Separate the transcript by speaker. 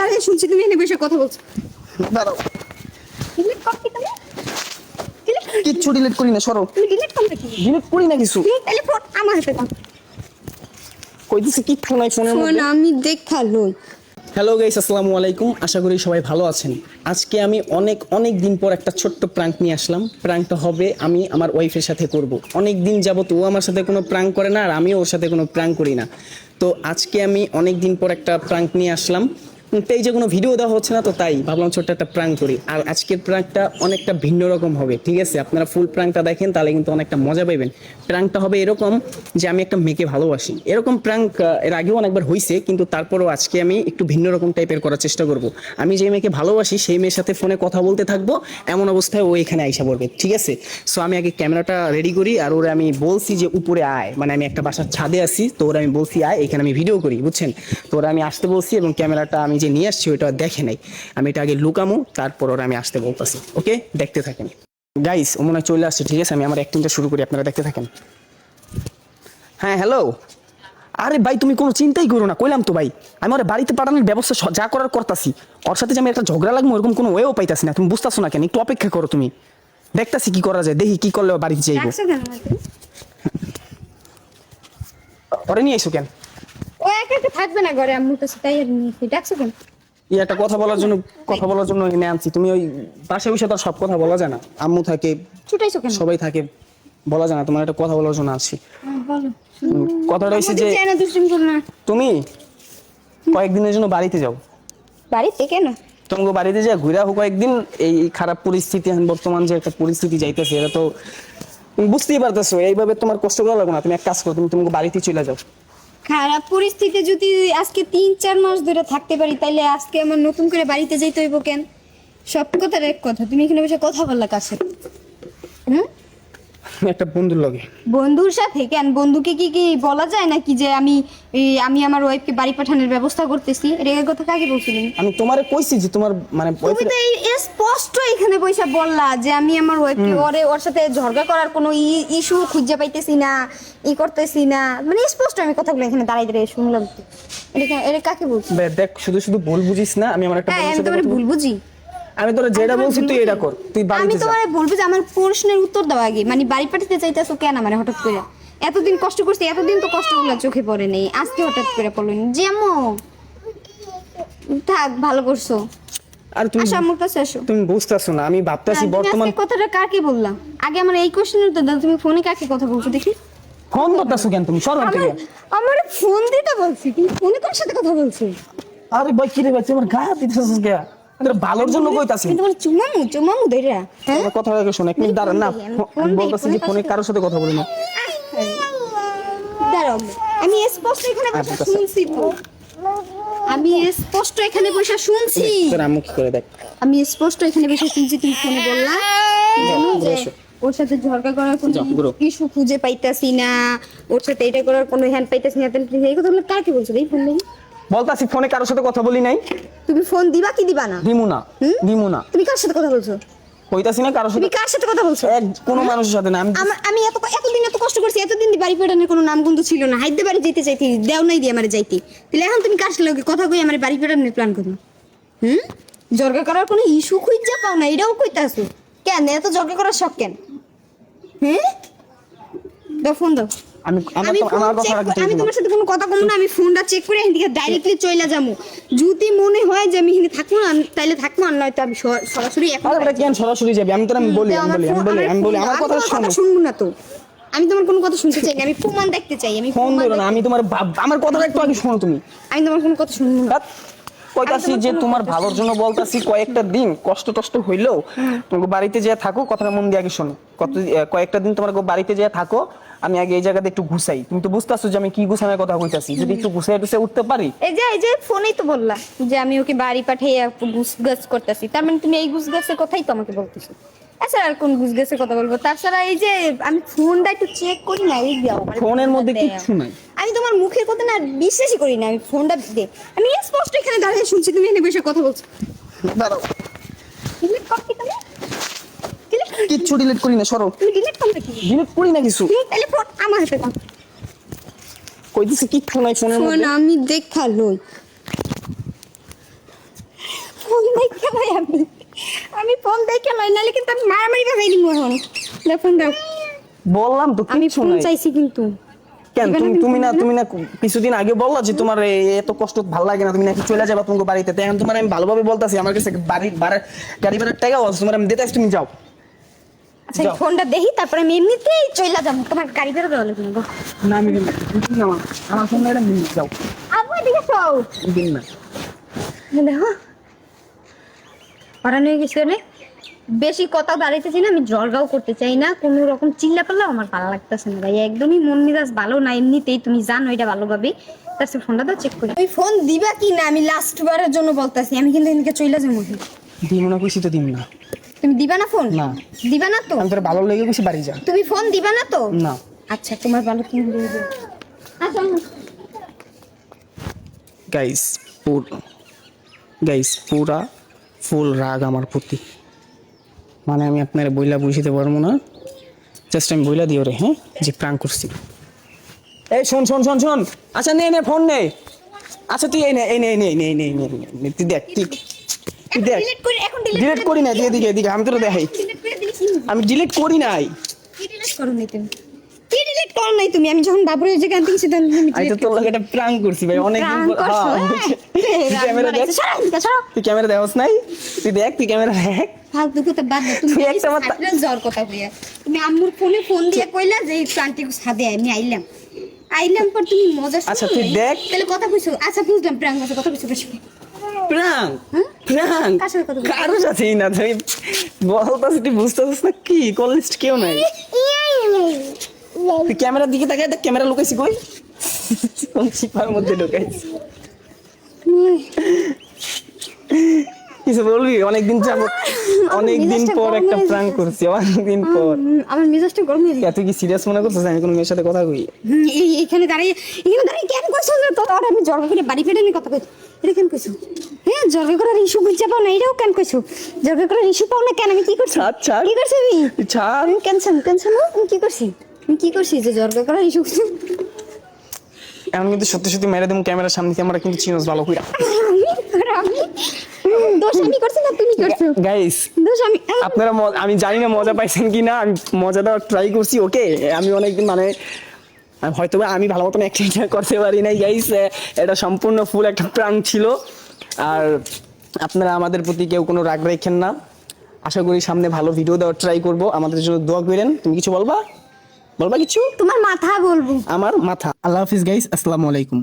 Speaker 1: দাঁড়িয়ে শুনছি তুমি এনে বসে কথা বলছো।
Speaker 2: দাঁড়াও।
Speaker 1: ডিলিট কর কি তুমি
Speaker 2: কিচ্ছু ডিলিট করি না সরো।
Speaker 1: তুমি ডিলিট কি?
Speaker 2: করি না কিছু।
Speaker 1: তুমি তাহলে ফোন আমার হাতে দাও।
Speaker 2: কই দিছি কিচ্ছু নাই ফোনের
Speaker 1: ফোন
Speaker 2: মধ্যে?
Speaker 1: আমি দেখাল
Speaker 2: হ্যালো গাইস আসসালামু আলাইকুম। আশা করি সবাই ভালো আছেন। আজকে আমি অনেক অনেক দিন পর একটা ছোট্ট প্রাঙ্ক নিয়ে আসলাম। প্রাঙ্কটা হবে আমি আমার ওয়াইফের সাথে করব। অনেক দিন যাবত ও আমার সাথে কোনো প্রাঙ্ক করে না আর আমিও ওর সাথে কোনো প্রাঙ্ক করি না। তো আজকে আমি অনেক দিন পর একটা প্রাঙ্ক নিয়ে আসলাম। পেজে কোনো ভিডিও দেওয়া হচ্ছে না, তো তাই ভাবলাম ছোট্ট একটা প্রাঙ্ক করি। আর আজকের প্রাঙ্কটা অনেকটা ভিন্ন রকম হবে, ঠিক আছে? আপনারা ফুল প্রাঙ্কটা দেখেন, তাহলে কিন্তু অনেকটা মজা পাবেন প্রাঙ্কটা হবে এরকম যে আমি একটা মেয়েকে ভালোবাসি। এরকম প্রাঙ্ক এর আগেও অনেকবার হয়েছে কিন্তু তারপরেও আজকে আমি একটু ভিন্ন রকম টাইপের করার চেষ্টা করব। আমি যে মেয়েকে ভালোবাসি, সেই মেয়ের সাথে ফোনে কথা বলতে থাকব, এমন অবস্থায় ও এখানে আইসা পড়বে, ঠিক আছে? সো আমি আগে ক্যামেরাটা রেডি করি, আর ওরা আমি বলছি যে উপরে আয়। মানে আমি একটা বাসার ছাদে আছি, তো ওরা আমি বলছি আয়, এখানে আমি ভিডিও করি, বুঝছেন? তো ওরা আমি আসতে বলছি এবং ক্যামেরাটা আমি যে নিয়ে আসছি ওটা দেখে নাই। আমি এটা আগে লুকামো তারপর ওরা আমি আসতে বলতেছি ওকে? দেখতে থাকেন। গাইস ও মনে চলে আসছে ঠিক আছে? আমি আমার অ্যাক্টিংটা শুরু করি আপনারা দেখতে থাকেন। হ্যাঁ হ্যালো আরে ভাই তুমি কোনো চিন্তাই করো না কইলাম তো ভাই। আমি ওর বাড়িতে পাঠানোর ব্যবস্থা যা করার করতাছি। ওর সাথে যে আমি একটা ঝগড়া লাগবো এরকম কোনো ওয়েও পাইতাছি না। তুমি বুঝতেছো না কেন? একটু অপেক্ষা করো তুমি। দেখতাছি কি করা যায় দেখি কি করলে বাড়িতে যাইবো? ওরে নিয়ে আইসো কেন?
Speaker 1: ও একা একা থাকবে না ঘরে আম্মু কাছে তাই আর নিয়েছি ডাকছো কেন?
Speaker 2: এই একটা কথা বলার জন্য কথা বলার জন্য এনে আনছি তুমি ওই পাশে বসে তো সব কথা বলা যায় না। আম্মু থাকে
Speaker 1: ছুটাইছো কেন?
Speaker 2: সবাই থাকে বলা যায় না তোমার একটা কথা বলার জন্য
Speaker 1: হ্যাঁ, বলো
Speaker 2: কথাটা হয়েছে যে
Speaker 1: চায় না দুষ্টুমি করো না।
Speaker 2: তুমি কয়েকদিনের জন্য বাড়িতে যাও।
Speaker 1: বাড়িতে কেন?
Speaker 2: তোমাকে বাড়িতে যা ঘুরা হোক কয়েকদিন এই খারাপ পরিস্থিতি বর্তমান যে একটা পরিস্থিতি যাইতেছে এটা তো বুঝতেই পারতেছো এইভাবে তোমার কষ্ট করা লাগবে না। তুমি এক কাজ করো তুমি তোমাকে বাড়িতে চলে যাও।
Speaker 1: খারাপ পরিস্থিতি যদি আজকে তিন, চার মাস ধরে থাকতে পারি, তাইলে আজকে আমার নতুন করে বাড়িতে যাইতে হইব কেন? সব কথার এক কথা। তুমি এখানে বসে কথা বললা কাছে হুম?
Speaker 2: একটা বন্ধুর লগে।
Speaker 1: বন্ধুর সাথে? কেন? বন্ধুকে কি কি বলা যায় নাকি যে আমি এই, আমি আমার ওয়াইফকে বাড়ি পাঠানোর ব্যবস্থা করতেছি? এই কথা কাকে বলছিলেন?
Speaker 2: আমি তোমারে কইছি যে তোমার মানে
Speaker 1: তুমি
Speaker 2: boyfriend-
Speaker 1: তো এই এই স্পষ্ট এখানে পয়সা বললা যে আমি আমার ওয়াইফকে ওরে ওর সাথে ঝগড়া করার কোনো ইস্যু খুঁজে পাইতেছি না ই করতেছি না। মানে স্পষ্ট আমি কথাগুলো এখানে দাঁড়াই দাঁড়িয়ে শুনলাম। তো এটা কা- এটা কাকে বলছি?
Speaker 2: বে- দেখ শুধু শুধু ভুল বুঝিস না আমি আমার একটা
Speaker 1: হ্যাঁ
Speaker 2: বন্ধুর
Speaker 1: আমি
Speaker 2: সাথে
Speaker 1: তোমার
Speaker 2: কথা
Speaker 1: ভুল বুঝি।
Speaker 2: আমি তোরা যেটা বলছি তুই এটা কর তুই বাড়িতে যা।
Speaker 1: তোমার বলব যে আমার প্রশ্নের উত্তর দাও আগে। মানে বাড়ি পাঠাতে চাইতেছো কেন আমার হঠাৎ করে? এতদিন কষ্ট করছি এতদিন তো কষ্টগুলো চোখে পড়ে নেই। আজকে হঠাৎ করে পড়ল যেমন থাক ভালো করছ।
Speaker 2: আর তুমি
Speaker 1: আমার কাছে আসো।
Speaker 2: তুমি বুঝতেছো না আমি ভাবতেছি বর্তমান
Speaker 1: কথাটা কাকে বললাম আগে আমার এই কোশ্চেনের উত্তর দাও তুমি ফোনে কাকে কথা বলছো দেখি।
Speaker 2: ফোন করতেছো কেন তুমি? সর থেকে
Speaker 1: আমার ফোন দিতে বলছি তুমি ফোনে কার সাথে কথা বলছো?
Speaker 2: আরে ভাই কি রে ভাই তোমার গা দিতেছিস কে ভালোর জন্য কইতাছি
Speaker 1: কিন্তু তোমার চুমামু চুমামু হ্যাঁ?
Speaker 2: আমার কথা আগে শোন এক মিনিট দাঁড়ান না বলতেছি যে
Speaker 1: ফোনে
Speaker 2: কারোর সাথে কথা বলি না।
Speaker 1: দাঁড়াও আমি স্পষ্ট এখানে বসে
Speaker 2: আচ্ছা, আচ্ছা।
Speaker 1: শুনছি আমি স্পষ্ট এখানে বসে শুনছি।
Speaker 2: তোর আম্মু কি করে দেখ।
Speaker 1: আমি স্পষ্ট এখানে বসে শুনছি তুমি ফোনে বললা। ওর সাথে ঝগড়া করার কোনো। ইস্যু খুঁজে পাইতাছি না। ওর সাথে এটা করার কোনো হ্যান্ড পাইতাছি না। এই কথাগুলো কাকে বলছো এই ফোন
Speaker 2: বলতাছি ফোনে কারোর সাথে কথা বলি নাই।
Speaker 1: তুমি ফোন দিবা কি দিবা না?
Speaker 2: দিমু না? দিমু না।
Speaker 1: তুমি কার সাথে কথা বলছো?
Speaker 2: কইতাছি না কারোর
Speaker 1: তুমি কার সাথে কথা বলছো?
Speaker 2: এক কোনো মানুষের সাথে না আমি
Speaker 1: এত এতদিন এত কষ্ট করছি এতদিন দি বাড়ি পেটানোর কোনো নাম গন্ধ ছিল না। হাইতে বাড়ি যেতে চাইতি দেও নাই দিয়ে আমার যাইতি। তাহলে এখন তুমি কার সাথে কথা কই আমার বাড়ি পেটানোর প্ল্যান করো? হুম? জর্গা করার কোনো ইস্যু খুঁজা পাও না এটাও কইতাছো। কেন? এত জর্গা করার শখ কেন? হ্যাঁ দাও ফোন দাও।
Speaker 2: আমি আমার
Speaker 1: আমি
Speaker 2: আমার কথা
Speaker 1: check আমি তোমার সাথে কোনো কথা কম না আমি ফোনটা চেক করে এখান ডাইরেক্টলি চলে যাব। যদি মনে হয় যে আমি এখানে থাকব না তাইলে থাকব আর নয়তো আমি সরাসরি এখন
Speaker 2: কেন সরাসরি যাবি? আমি তোর আমি বলি আমি বলি আমি বলি আমি বলি আমার কথা
Speaker 1: শুনব না তো। আমি তোমার কোনো কথা শুনতে চাই না আমি প্রমাণ দেখতে চাই আমি
Speaker 2: ফোন ধরো না আমি তোমার আমার কথাটা একটু আগে শোনো তুমি।
Speaker 1: আমি তোমার কোনো কথা শুনব না।
Speaker 2: কইতাছি যে তোমার ভালোর জন্য বলতাছি কয়েকটা দিন কষ্ট টষ্ট হইলেও তোমাকে বাড়িতে যেয়ে থাকো কথাটা মন দিয়ে আগে শোনো। কত কয়েকটা দিন তোমার বাড়িতে যেয়ে থাকো আমি আগে এই জায়গাতে একটু ঘুষাই। তুমি তো বুঝতেছো যে আমি কি গুছানোর কথা কইতাছি। যদি একটু গুছাই টুসে উঠতে পারি?
Speaker 1: এই যে এই যে ফোনেই তো বললা যে আমি ওকে বাড়ি পাঠিয়ে গুছগাছ করতেছি। তার মানে তুমি এই গুছগাছের কথাই তো আমাকে বলতেছো। আচ্ছা আর কোন গুছ গাছের কথা বলব? তাছাড়া এই যে আমি ফোনটা একটু চেক করি না এই দাও
Speaker 2: ফোনের মধ্যে। কিচ্ছু নাই।
Speaker 1: আমি তোমার মুখের কথা না বিশ্বাসই করি না আমি ফোনটা দে। আমি স্পষ্ট এখানে দাঁড়িয়ে শুনছি তুমি এনে বসে কথা বলছো।
Speaker 2: দাঁড়াও।
Speaker 1: তুমি ডিলিট
Speaker 2: কিচ্ছু ডিলিট করি না সরো
Speaker 1: ডিলিট করবে কি?
Speaker 2: ডিলিট করি না কিছু?
Speaker 1: তাহলে ফোন আমার হাতে দাও।
Speaker 2: কই দিছি কিচ্ছু নাই ফোনের
Speaker 1: ফোন আমি দেখাল দেখে ভাই আমি। আমি ফোন দেখে লই নালে কিন্তু আমি মারামারি বাজাই দিব এখন। দাও ফোন দাও।
Speaker 2: বললাম তো
Speaker 1: আমি ফোন চাইছি কিন্তু।
Speaker 2: কেন তুমি না তুমি না কিছুদিন আগে বললা যে তোমার এত কষ্ট ভালো লাগে না তুমি নাকি চলে যাবা তোমার বাড়িতে। এখন তোমার আমি ভালোভাবে বলতাছি আমার কাছে বাড়ি ভাড়া গাড়ি ভাড়ার টাকাও আছে তোমার আমি দিতে তুমি যাও।
Speaker 1: আচ্ছা ফোনটা দেখি তারপরে আমি এমনিতেই চইলা যাব। তোমার গাড়ি বেরো দেওয়া লাগবে না
Speaker 2: না আমি দিন না। আমার ফোন এটা নিয়ে যাও।
Speaker 1: আবু এদিকে সব
Speaker 2: দিন না।
Speaker 1: দেখো। পড়ানো হয়ে গেছে অনেক। বেশি কথা দাঁড়াইতেছি না আমি জলগাও করতে চাই না। কোনো রকম চিল্লা পারলেও আমার ভালো লাগতেছে না ভাই একদমই মন মেজাজ ভালো না এমনিতেই। তুমি জানো এটা ভালোভাবে। তার সাথে ফোনটা তো চেক করি। তুমি ফোন দিবা কি না? আমি লাস্ট বারের জন্য বলতাছি আমি কিন্তু এদিকে চইলা যাব।
Speaker 2: দিন না খুশি তো দিন না।
Speaker 1: তুমি দিবা না ফোন?
Speaker 2: না।
Speaker 1: দিবা না তো?
Speaker 2: আমি তোর ভালো লেগে খুশি বাড়ি যা।
Speaker 1: তুমি ফোন দিবা না তো?
Speaker 2: না।
Speaker 1: আচ্ছা তোমার ভালো তুমি দিও আচ্ছা
Speaker 2: গাইস পুর গাইস পুরা ফুল রাগ আমার প্রতি। মানে আমি আপনার বইলা বুঝিতে পারব না। জাস্ট আমি বইলা দিও রে হ্যাঁ? যে প্রাণ করছি। এই শোন শোন শোন শোন। আচ্ছা নে নে ফোন নে। আচ্ছা তুই এই নে এই নে এই নে এই নে এই নে, এই নে, এই নে, তুই দেখ তুই তুই দেখ।
Speaker 1: ডিলিট করে
Speaker 2: না দিয়ে দিকে এদিকে আমি তোর দেখাই? আমি ডিলিট করি নাই।
Speaker 1: কি ডিলিট করো নাই তুমি? কি ডিলিট করো নাই তুমি? আমি যখন বাবুরের যে গান থেকে তখন তুমি
Speaker 2: আমি তো তোর লাগে একটা প্রাং করছি ভাই অনেক দিন
Speaker 1: প্রাণ
Speaker 2: পর
Speaker 1: করছ।
Speaker 2: তুই ক্যামেরা দেখ।
Speaker 1: সরাও, এদিকে সরাও।
Speaker 2: তুই ক্যামেরা দেখাস নাই? তুই দেখ তুই ক্যামেরা দেখ।
Speaker 1: ফালতু কথা বাদ দাও তুমি
Speaker 2: তুই
Speaker 1: একটা
Speaker 2: একটা
Speaker 1: জ্বর কথা কইয়া। তুমি আম্মুর ফোনে ফোন দিয়ে কইলা যে আমি আইলাম। আইলাম পর তুমি মজা
Speaker 2: আচ্ছা, তুই দেখ।
Speaker 1: তাহলে কথা কইছো। আচ্ছা বুঝলাম কথা কথা কইছো
Speaker 2: প্রাঙ্ক
Speaker 1: হ্যাঁ?
Speaker 2: প্রাং
Speaker 1: কার
Speaker 2: সাথেই না তুই বলতাছিস তুই বুঝতেছিস না কি? কলেজ কেউ নাই। তুই ক্যামেরার দিকে তাকাই দেখ ক্যামেরা লুকাইছি কই? কোন চিপার মধ্যে লুকাইছি। কিছু বলবি? অনেকদিন যাবত পর একটা প্রাং
Speaker 1: যাচ্ছে।
Speaker 2: করছি পর।
Speaker 1: আমার মেজাজটা গরম হয়ে
Speaker 2: তুই কি সিরিয়াস মনে করছিস আমি কোনো মেয়ের সাথে কথা কই?
Speaker 1: এখানে দাঁড়িয়ে এখানে দাঁড়িয়ে কেন আর আমি করে বাড়ি ফেটে নিয়ে কথা কইছো। এটা কেন কইছো? হ্যাঁ জর্গা করার ইস্যু বুঝতে পাও না এটাও কেন কইছো? জর্গা করার ইস্যু পাও না কেন? আমি কি করছি?
Speaker 2: ছাড়।
Speaker 1: কি করছি আমি?
Speaker 2: ছাড়।
Speaker 1: আমি ক্যান্সার ক্যান্সার আমি কি করছি? আমি কি করছি যে জর্গা করার ইস্যু
Speaker 2: এখন কিন্তু সত্যি সত্যি মেরে দেবো ক্যামেরার সামনে থেকে আমরা কিন্তু চিনোস ভালো কইরা।
Speaker 1: আমি? আমি দোষ আমি করছি না তুমি করছ?
Speaker 2: গাইস
Speaker 1: দোষ আমি
Speaker 2: আপনারা আমি জানি না মজা পাইছেন কি না আমি মজা দেওয়ার ট্রাই করছি ওকে আমি অনেকদিন মানে হয়তো আমি ভালো মতন অ্যাক্টিং করতে পারি নাই গাইস এটা সম্পূর্ণ ফুল একটা প্রাণ ছিল। আর আপনারা আমাদের প্রতি কেউ কোনো রাগ রেখেন না। আশা করি সামনে ভালো ভিডিও দেওয়ার ট্রাই করব। আমাদের জন্য দোয়া করেন। তুমি কিছু বলবা? বলবা কিছু?
Speaker 1: তোমার মাথা বলব।
Speaker 2: আমার মাথা। আল্লাহ হাফিজ গাইস আসসালামু আলাইকুম।